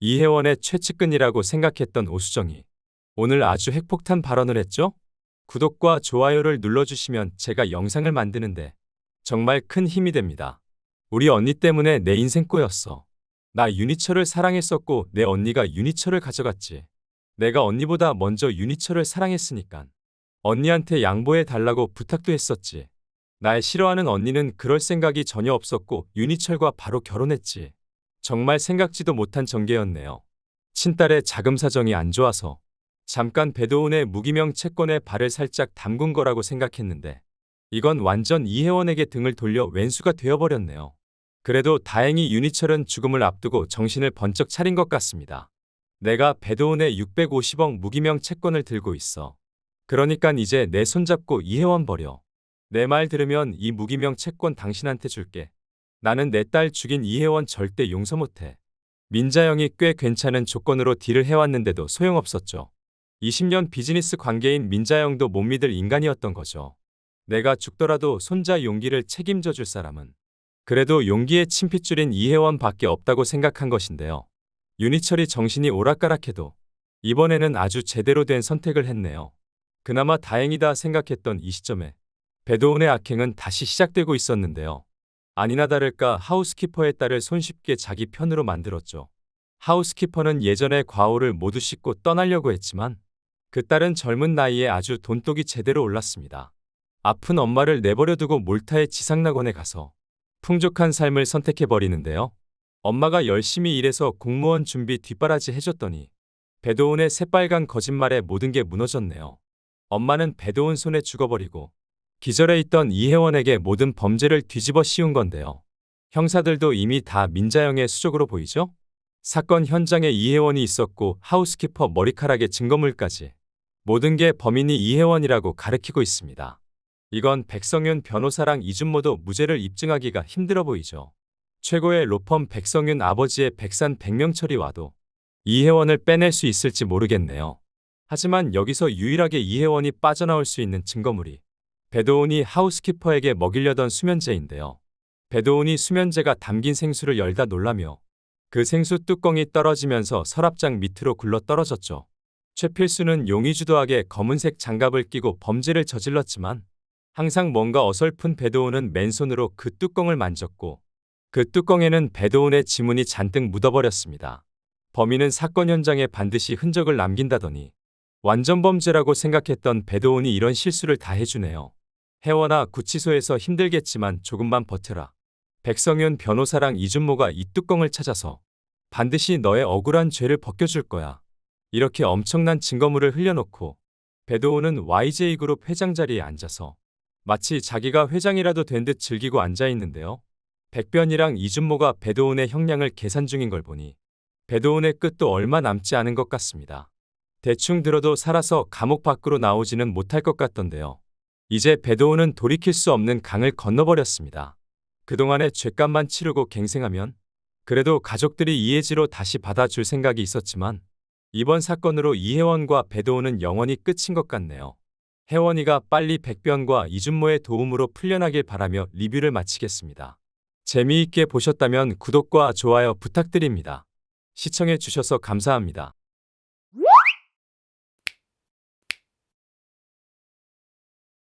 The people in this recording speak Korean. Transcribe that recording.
이혜원의 최측근이라고 생각했던 오수정이 오늘 아주 핵폭탄 발언을 했죠? 구독과 좋아요를 눌러주시면 제가 영상을 만드는데 정말 큰 힘이 됩니다. 우리 언니 때문에 내 인생 꼬였어. 나 윤희철을 사랑했었고 내 언니가 윤희철을 가져갔지. 내가 언니보다 먼저 윤희철을 사랑했으니깐. 언니한테 양보해 달라고 부탁도 했었지. 날 싫어하는 언니는 그럴 생각이 전혀 없었고 윤희철과 바로 결혼했지. 정말 생각지도 못한 전개였네요. 친딸의 자금 사정이 안 좋아서 잠깐 배도운의 무기명 채권에 발을 살짝 담근 거라고 생각했는데 이건 완전 이혜원에게 등을 돌려 왼수가 되어버렸네요. 그래도 다행히 윤희철은 죽음을 앞두고 정신을 번쩍 차린 것 같습니다. 내가 배도운의 650억 무기명 채권을 들고 있어. 그러니깐 이제 내 손잡고 이혜원 버려. 내 말 들으면 이 무기명 채권 당신한테 줄게. 나는 내 딸 죽인 이혜원 절대 용서 못해. 민자영이 꽤 괜찮은 조건으로 딜을 해왔는데도 소용없었죠. 20년 비즈니스 관계인 민자영도 못 믿을 인간이었던 거죠. 내가 죽더라도 손자 용기를 책임져 줄 사람은 그래도 용기의 침핏줄인 이혜원 밖에 없다고 생각한 것인데요. 윤희철이 정신이 오락가락해도 이번에는 아주 제대로 된 선택을 했네요. 그나마 다행이다 생각했던 이 시점에 배도운의 악행은 다시 시작되고 있었는데요. 아니나 다를까 하우스키퍼의 딸을 손쉽게 자기 편으로 만들었죠. 하우스키퍼는 예전에 과오를 모두 씻고 떠나려고 했지만 그 딸은 젊은 나이에 아주 돈독이 제대로 올랐습니다. 아픈 엄마를 내버려두고 몰타의 지상낙원에 가서 풍족한 삶을 선택해버리는데요. 엄마가 열심히 일해서 공무원 준비 뒷바라지 해줬더니 배도운의 새빨간 거짓말에 모든 게 무너졌네요. 엄마는 배도운 손에 죽어버리고 기절해 있던 이혜원에게 모든 범죄를 뒤집어 씌운 건데요. 형사들도 이미 다 민자영의 수족으로 보이죠? 사건 현장에 이혜원이 있었고 하우스키퍼 머리카락의 증거물까지 모든 게 범인이 이혜원이라고 가르치고 있습니다. 이건 백성윤 변호사랑 이준모도 무죄를 입증하기가 힘들어 보이죠. 최고의 로펌 백성윤 아버지의 백산 백명철이 와도 이혜원을 빼낼 수 있을지 모르겠네요. 하지만 여기서 유일하게 이혜원이 빠져나올 수 있는 증거물이 배도운이 하우스키퍼에게 먹이려던 수면제인데요. 배도운이 수면제가 담긴 생수를 열다 놀라며 그 생수 뚜껑이 떨어지면서 서랍장 밑으로 굴러 떨어졌죠. 최필수는 용의 주도하게 검은색 장갑을 끼고 범죄를 저질렀지만 항상 뭔가 어설픈 배도운은 맨손으로 그 뚜껑을 만졌고 그 뚜껑에는 배도운의 지문이 잔뜩 묻어버렸습니다. 범인은 사건 현장에 반드시 흔적을 남긴다더니 완전 범죄라고 생각했던 배도운이 이런 실수를 다 해주네요. 혜원아 구치소에서 힘들겠지만 조금만 버텨라. 백성윤 변호사랑 이준모가 이 뚜껑을 찾아서 반드시 너의 억울한 죄를 벗겨줄 거야. 이렇게 엄청난 증거물을 흘려놓고 배도우는 YJ그룹 회장 자리에 앉아서 마치 자기가 회장이라도 된 듯 즐기고 앉아있는데요. 백변이랑 이준모가 배도운의 형량을 계산 중인 걸 보니 배도운의 끝도 얼마 남지 않은 것 같습니다. 대충 들어도 살아서 감옥 밖으로 나오지는 못할 것 같던데요. 이제 배도운은 돌이킬 수 없는 강을 건너버렸습니다. 그동안의 죄값만 치르고 갱생하면 그래도 가족들이 이해지로 다시 받아줄 생각이 있었지만 이번 사건으로 이혜원과 배도운은 영원히 끝인 것 같네요. 혜원이가 빨리 백변과 이준모의 도움으로 풀려나길 바라며 리뷰를 마치겠습니다. 재미있게 보셨다면 구독과 좋아요 부탁드립니다. 시청해 주셔서 감사합니다.